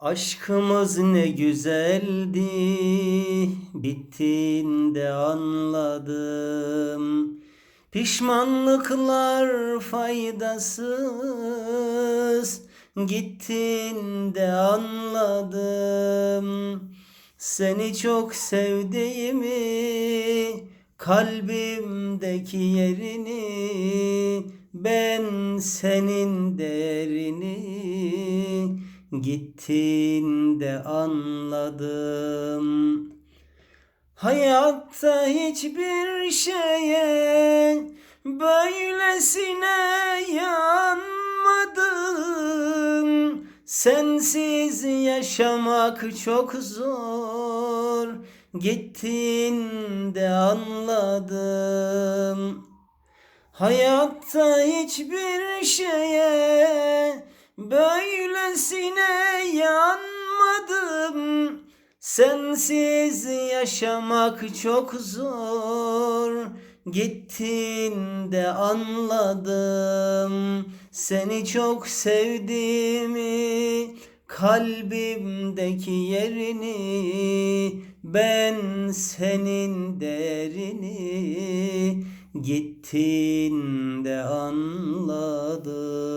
Aşkımız ne güzeldi, bittiğinde anladım. Pişmanlıklar faydasız, gittiğinde anladım. Seni çok sevdiğimi, kalbimdeki yerini, ben senin değerini gittiğinde anladım. Hayatta hiçbir şeye böylesine yanmadım. Sensiz yaşamak çok zor. Gittiğinde anladım. Hayatta hiçbir şeye böylesine yanmadım. Sensiz yaşamak çok zor. Gittiğinde anladım. Seni çok sevdiğimi, kalbimdeki yerini, ben senin değerini gittiğinde anladım.